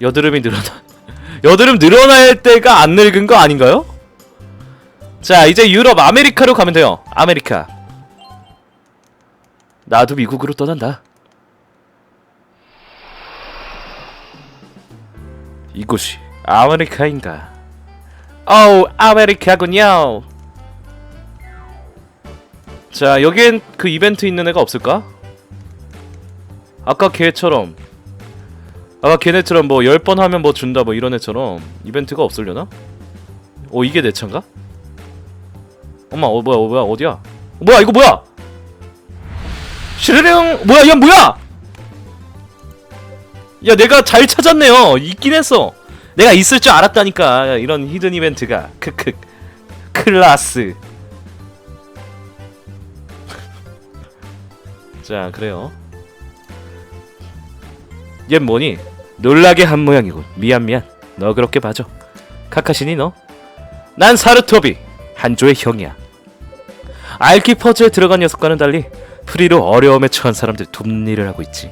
여드름이 늘어나 여드름 늘어날 때가 안 늙은 거 아닌가요? 자 이제 유럽 아메리카로 가면 돼요. 아메리카. 나도 미국으로 떠난다. 이곳이 아메리카인가? 어우 아메리카군요. 자 여기엔 그 이벤트 있는 애가 없을까? 아까 걔처럼 아까 걔네처럼 뭐 10번 하면 뭐 준다 뭐 이런 애처럼 이벤트가 없으려나? 어 이게 내 차인가? 엄마 어 뭐야 어 뭐야 어디야? 어, 뭐야 이거 뭐야? 시르령 뭐야 야 뭐야? 야 내가 잘 찾았네요 있긴 했어 내가 있을 줄 알았다니까 이런 히든 이벤트가 크크 클라스 자 그래요 얜 뭐니? 놀라게 한 모양이군. 미안 미안. 너 그렇게 봐줘. 카카시니 너? 난 사르토비 한조의 형이야. 알키 퍼즈에 들어간 녀석과는 달리 프리로 어려움에 처한 사람들 돕는 일을 하고 있지.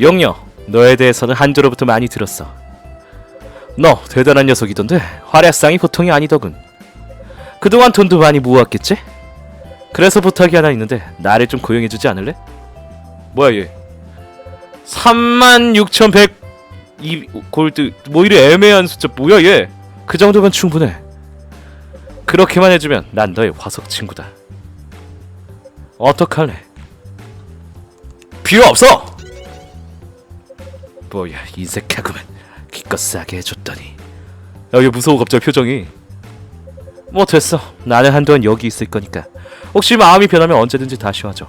용녀 너에 대해서는 한조로부터 많이 들었어. 너 대단한 녀석이던데 활약상이 보통이 아니더군. 그동안 돈도 많이 모았겠지? 그래서 부탁이 하나 있는데 나를 좀 고용해주지 않을래? 뭐야 얘 36,100 이 골드 뭐 이래 애매한 숫자 뭐야 얘? 그 정도면 충분해. 그렇게만 해주면 난 너의 화석 친구다. 어떡할래? 필요 없어. 뭐야 인색하구만. 기껏 싸게 해줬더니. 야얘 무서워 갑자기 표정이. 뭐 됐어. 나는 한동안 여기 있을 거니까. 혹시 마음이 변하면 언제든지 다시 와줘.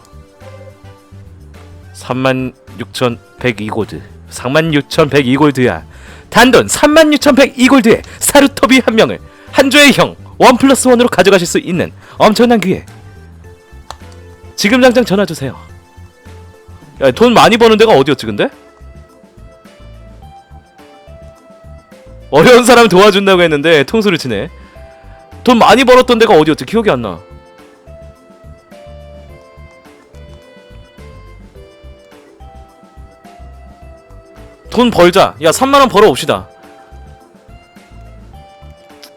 36,102골드. 36,102골드야. 단돈 36,102골드에 사르토비 한 명을 한 조의 형원 플러스 원으로 가져가실 수 있는 엄청난 기회. 지금 당장 전화 주세요. 야 돈 많이 버는 데가 어디였지 근데? 어려운 사람 도와준다고 했는데 통수를 치네. 돈 많이 벌었던 데가 어디였지? 기억이 안나 돈 벌자. 야, 3만 원 벌어 옵시다.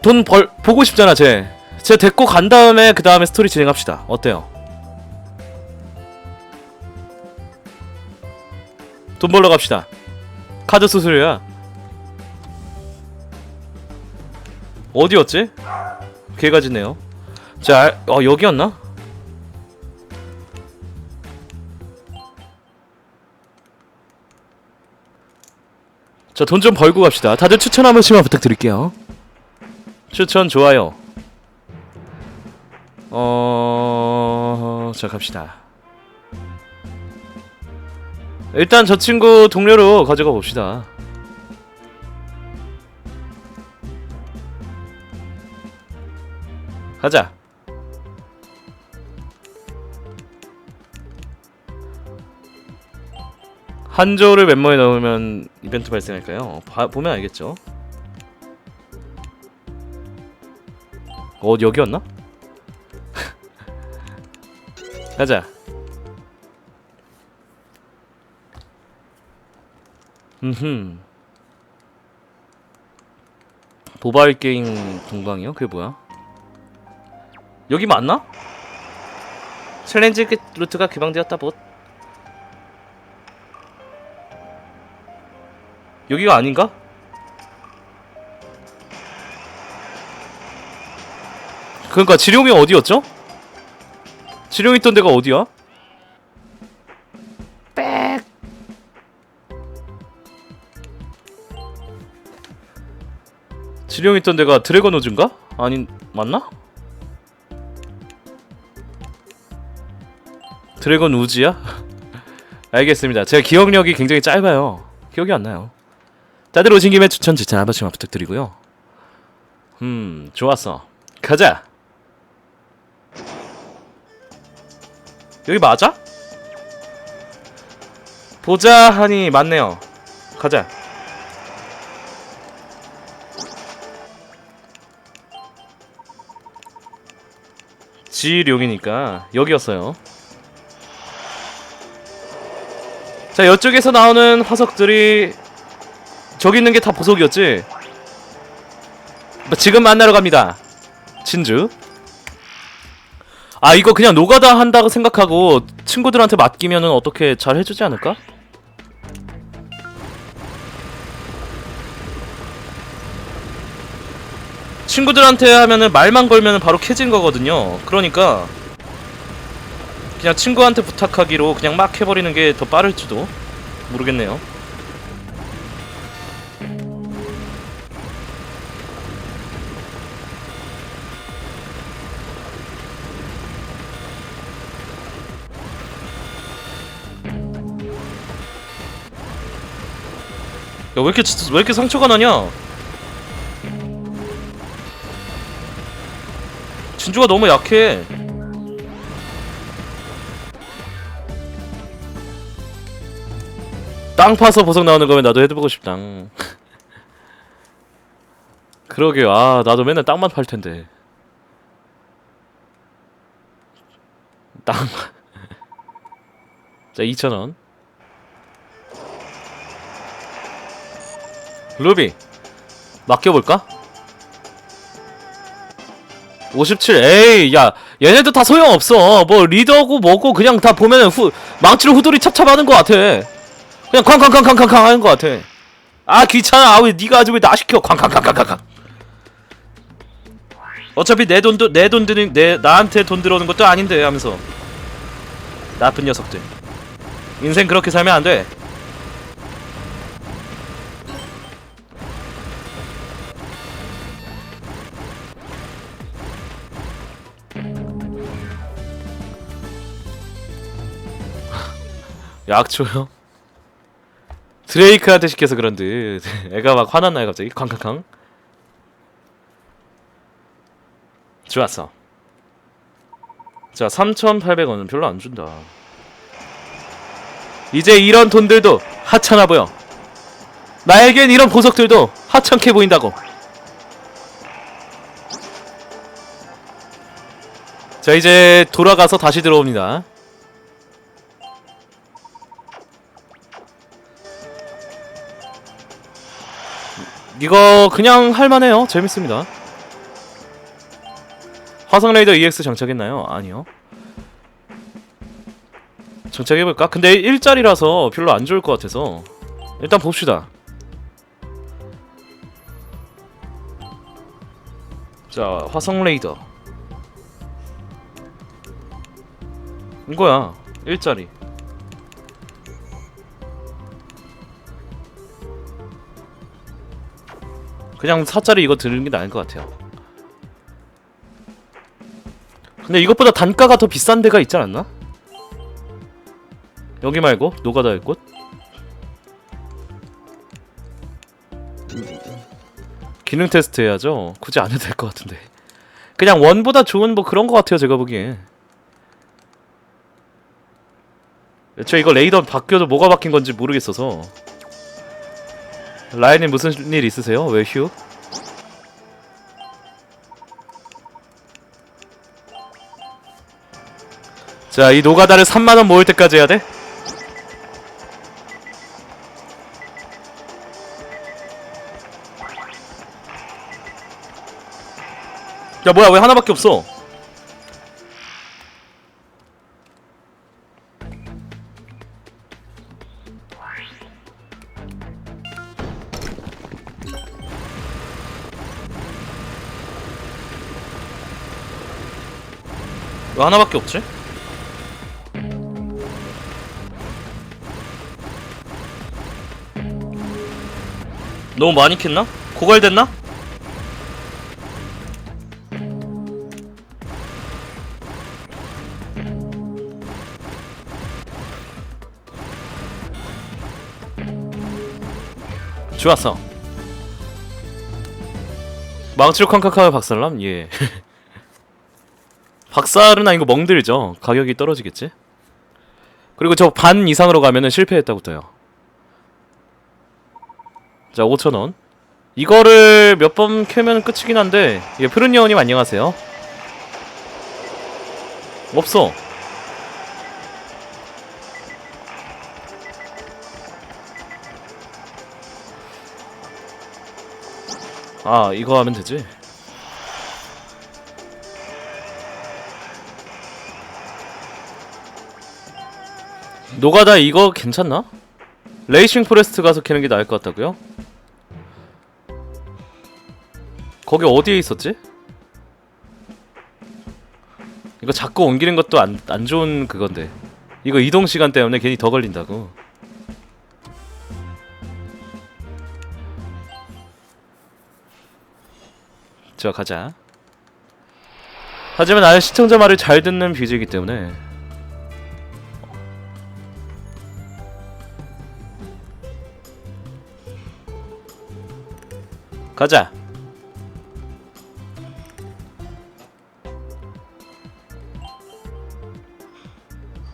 돈 벌 보고 싶잖아, 쟤. 쟤 데리고 간 다음에 그 다음에 스토리 진행합시다. 어때요? 돈 벌러 갑시다. 카드 수수료야. 어디였지? 개가 짖네요. 자, 어 여기였나? 자, 돈 좀 벌고 갑시다. 다들 추천 한 번씩만 부탁드릴게요. 추천 좋아요. 어, 자 갑시다. 일단 저 친구 동료로 가져가 봅시다. 가자. 한 조를 멤버에 넣으면 이벤트 발생할까요? 봐, 보면 알겠죠. 어 여기였나? 가자. 흠. 도발 게임 동방이요? 그게 뭐야? 여기 맞나? 챌린지 루트가 개방되었다 봇. 여기가 아닌가? 그러니까 지룡이 어디였죠? 지룡 있던 데가 어디야? 빽. 지룡 있던 데가 드래곤 우즈인가? 아닌 맞나? 드래곤 우즈야? 알겠습니다. 제가 기억력이 굉장히 짧아요. 기억이 안 나요. 다들 오신 김에 추천 추천 한 번씩만 부탁드리고요. 음, 좋았어. 가자. 여기 맞아? 보자 하니 맞네요. 가자. 지룡이니까 여기였어요. 자, 이쪽에서 나오는 화석들이 저기 있는 게 다 보석이었지? 뭐 지금 만나러 갑니다. 진주. 아 이거 그냥 노가다 한다고 생각하고 친구들한테 맡기면은 어떻게 잘 해주지 않을까? 친구들한테 하면은 말만 걸면은 바로 캐진 거거든요. 그러니까 그냥 친구한테 부탁하기로 그냥 막 해버리는 게 더 빠를지도 모르겠네요. 야, 왜 이렇게, 왜 이렇게 상처가 나냐? 진주가 너무 약해. 땅 파서 보석 나오는 거면 나도 해보고 싶다. 그러게요. 아, 나도 맨날 땅만 팔 텐데. 땅. 자, 2,000원. 루비. 맡겨볼까? 57 에이 야 얘네들 다 소용없어. 뭐 리더고 뭐고 그냥 다 보면은 후 망치로 후들이 찹찹하는 것 같아. 그냥 쾅쾅쾅쾅쾅쾅 하는 것 같아. 아 귀찮아. 아왜 니가 아주 왜 나 시켜. 쾅쾅쾅쾅쾅. 어차피 내 돈도 내 돈 드는 내 나한테 돈 들어오는 것도 아닌데 하면서. 나쁜 녀석들. 인생 그렇게 살면 안돼 약초요? 드레이크한테 시켜서 그런데 애가 막 화났나요 갑자기? 쾅쾅쾅. 좋았어. 자 3,800원은 별로 안 준다. 이제 이런 돈들도 하찮아 보여. 나에겐 이런 보석들도 하찮게 보인다고. 자 이제 돌아가서 다시 들어옵니다 이거 그냥 할만해요. 재밌습니다. 화성 레이더 EX 장착했나요? 아니요. 장착해볼까? 근데 일자리라서 별로 안 좋을 것 같아서 일단 봅시다. 자, 화성 레이더. 이거야. 일자리. 그냥 4짜리 이거 들는 게 나을 것 같아요. 근데 이것보다 단가가 더 비싼 데가 있지 않았나? 여기 말고 노가다의 꽃? 기능 테스트 해야죠. 굳이 안 해도 될 것 같은데. 그냥 원보다 좋은 뭐 그런 것 같아요. 제가 보기에. 저 이거 레이더 바뀌어도 뭐가 바뀐 건지 모르겠어서. 라인님 무슨 일 있으세요? 왜 휴? 자, 이 노가다를 3만원 모을 때까지 해야 돼? 야, 뭐야, 왜 하나밖에 없어? 왜 하나밖에 없지? 너무 많이 캤나? 고갈됐나? 좋았어 망치로 칸카카 박살남? 예 박살은 아니고 멍들죠. 가격이 떨어지겠지. 그리고 저 반 이상으로 가면은 실패했다고 떠요. 자, 5,000원. 이거를 몇 번 캐면 끝이긴 한데, 예, 푸른여우님 안녕하세요. 없어. 아 이거 하면 되지 노가다 이거 괜찮나? 레이싱 포레스트 가서 캐는 게 나을 것 같다고요? 거기 어디에 있었지? 이거 자꾸 옮기는 것도 안, 안 좋은 그건데 이거 이동 시간 때문에 괜히 더 걸린다고 자 가자 하지만 나는 시청자 말을 잘 듣는 BJ이기 때문에 가자.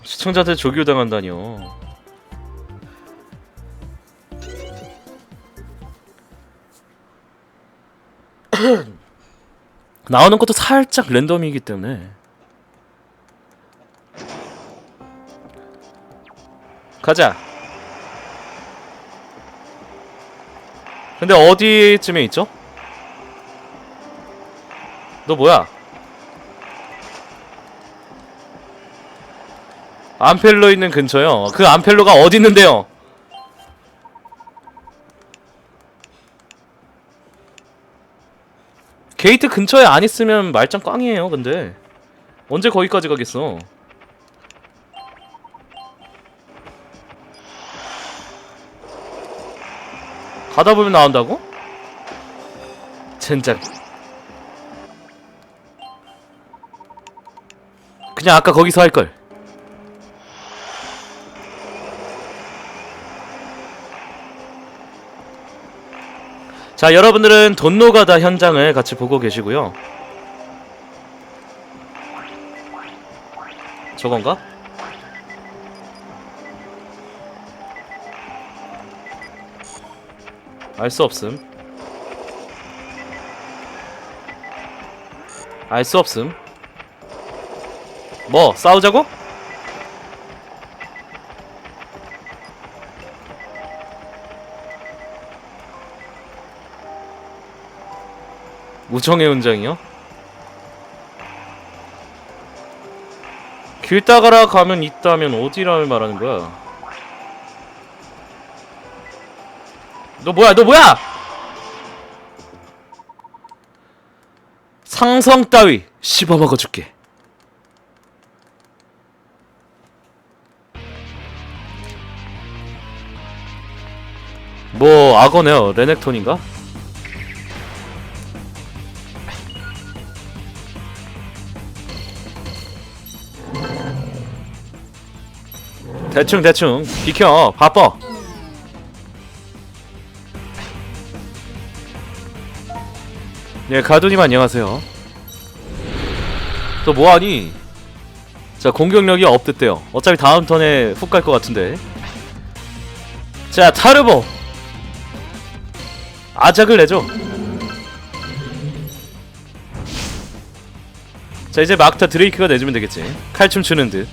시청자한테 조교당한다니요. 나오는 것도 살짝 랜덤이기 때문에. 가자 근데 어디쯤에 있죠? 너 뭐야? 암펠로 있는 근처요. 그 암펠로가 어디 있는데요? 게이트 근처에 안 있으면 말짱 꽝이에요. 근데 언제 거기까지 가겠어? 가다 보면 나온다고? 젠장. 그냥 아까 거기서 할 걸. 자, 여러분들은 돈노가다 현장을 같이 보고 계시고요. 저건가? 알 수 없음. 알 수 없음. 뭐 싸우자고? 우정의 훈장이요? 길 따가라 가면 있다면 어디라를 말하는 거야? 너 뭐야? 너 뭐야? 상성 따위 씹어 먹어줄게. 뭐 악어네요. 레넥톤인가? 대충 대충 비켜 바빠 네 가두님 안녕하세요. 또 뭐하니? 자 공격력이 업됐대요. 어차피 다음 턴에 훅 갈 것 같은데. 자 타르보! 아작을 내줘 자 이제 막타 드레이크가 내주면 되겠지. 칼춤 추는 듯.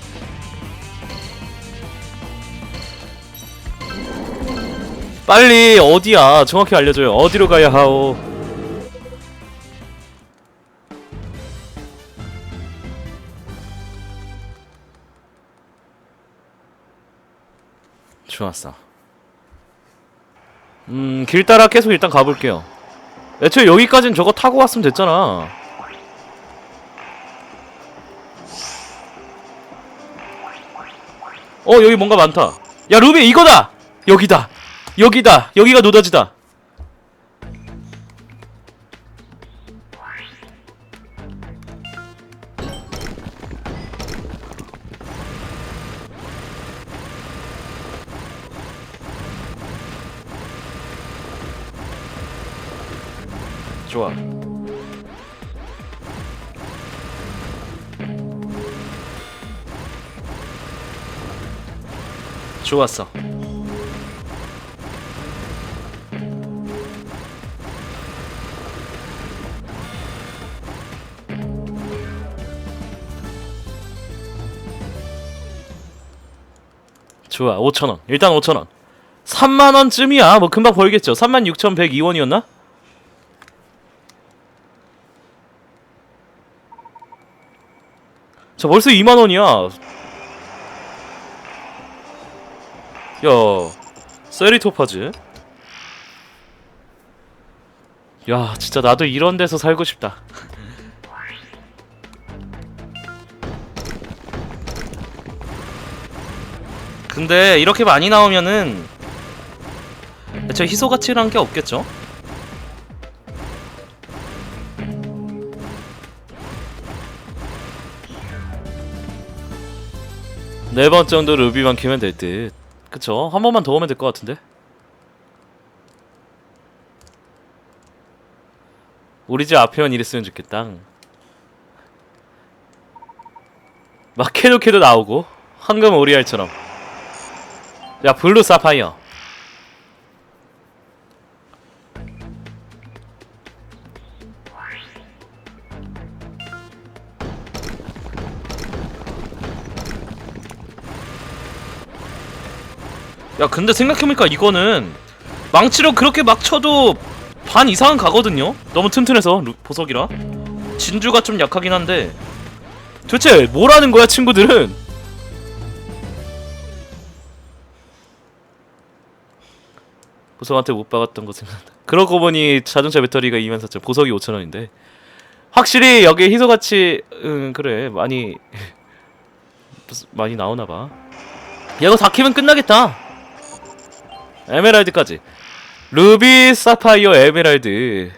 빨리 어디야? 정확히 알려줘요. 어디로 가야 하오 좋았어. 음 길 따라 계속 일단 가볼게요. 애초에 여기까진 저거 타고 왔으면 됐잖아. 어 여기 뭔가 많다. 야 루비 이거다! 여기다! 여기다! 여기가 노다지다 좋아. 좋았어. 좋아 5천원. 일단 5천원. 3만원쯤이야. 뭐 금방 벌겠죠. 36,102원이었나? 자 벌써 2만원이야. 야 세리토파즈. 야 진짜 나도 이런 데서 살고 싶다. 근데 이렇게 많이 나오면은 저 희소 가치란 게 없겠죠? 네 번 정도 루비만 키면 될 듯. 그쵸? 한 번만 더 오면 될 것 같은데? 우리 집 앞에만 이랬으면 좋겠다. 막 캐도 캐도 나오고 황금 오리알처럼. 야 블루 사파이어. 야 근데 생각해보니까 이거는 망치로 그렇게 막 쳐도 반 이상은 가거든요? 너무 튼튼해서 루- 보석이라. 진주가 좀 약하긴 한데. 도대체 뭐라는 거야 친구들은? 보석한테 못 박았던 거 생각나 그러고 보니 자동차 배터리가 2만4천 보석이 5천원인데. 확실히 여기 희소같이 응 그래. 많이 많이 나오나봐. 야 이거 다 캐면 끝나겠다 에메랄드까지. 루비 사파이어 에메랄드.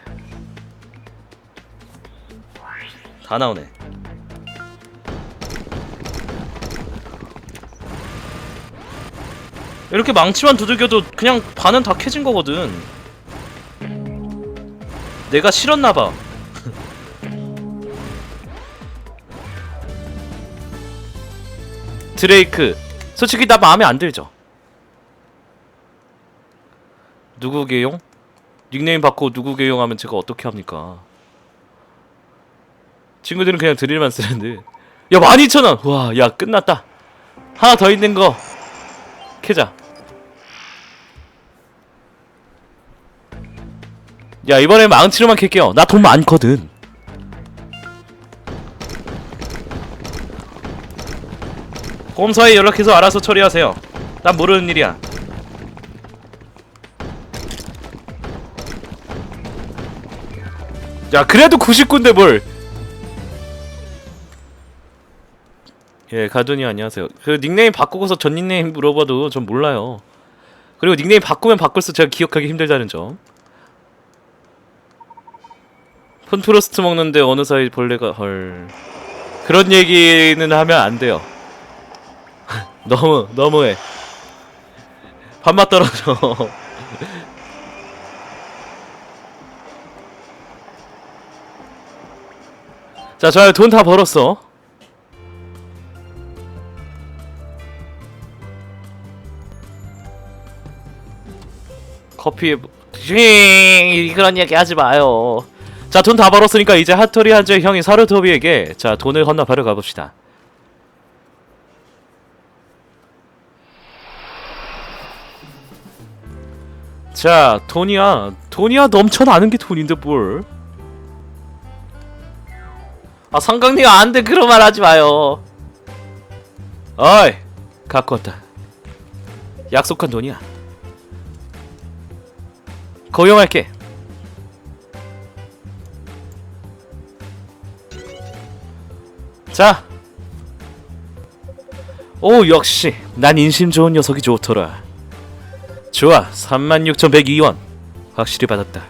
다 나오네. 이렇게 망치만 두들겨도 그냥 반은 다 캐진 거거든. 내가 싫었나봐. 드레이크. 솔직히 나 마음에 안 들죠 누구 개용? 닉네임 바꿔 누구 개용하면 제가 어떻게 합니까? 친구들은 그냥 드릴만 쓰는데. 야 12,000원! 와 야 끝났다. 하나 더 있는 거 캐자. 야 이번엔 망치로만 캘게요. 나 돈 많거든. 꼼사에 연락해서 알아서 처리하세요. 난 모르는 일이야 야 그래도 99인데 뭘 예, 가든이 안녕하세요. 그 닉네임 바꾸고서 전 닉네임 물어봐도 전 몰라요. 그리고 닉네임 바꾸면 바꿀수록 제가 기억하기 힘들다는 점. 폰프로스트 먹는데 어느 사이 벌레가 헐. 그런 얘기는 하면 안 돼요. 너무 너무해. 밥맛 떨어져. 자, 저돈다 벌었어. 커피 윙 그런 얘기 하지 마요. 자, 돈 다 벌었으니까 이제 하토리 한주의 형이 사르토비에게 자, 돈을 헌납하러 가봅시다. 자, 돈이야. 돈이야 넘쳐나는 게 돈인데 뭘. 아, 성강리가 안 돼. 그런 말 하지 마요. 어이, 갖고 왔다. 약속한 돈이야. 고용할게. 자. 오, 역시 난 인심 좋은 녀석이 좋더라. 좋아, 36,102원. 확실히 받았다.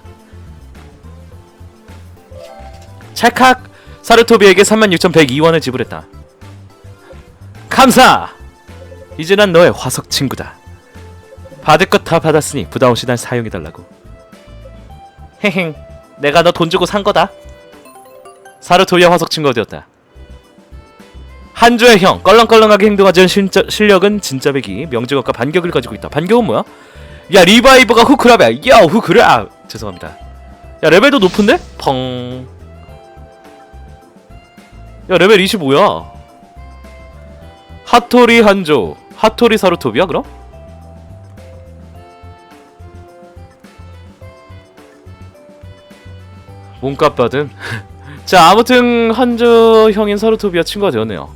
찰칵! 사르토비에게 36,102원을 지불했다. 감사! 이제 난 너의 화석 친구다. 받을 것 다 받았으니 부담 없이 날 사용해달라고. 헤행, 내가 너 돈 주고 산 거다. 사르토비의 화석 친구가 되었다. 한조의 형, 껄렁껄렁하게 행동하자는 실저, 실력은 진짜 배기, 명징어과 반격을 가지고 있다. 반격은 뭐야? 야 리바이버가 후크랍이야. 야 후크랍. 죄송합니다. 야 레벨도 높은데? 펑. 야 레벨 25야. 하토리 한조, 하토리 사루토비야 그럼? 몸값 받은 자 아무튼 한조 형인 사루토비와 친구가 되었네요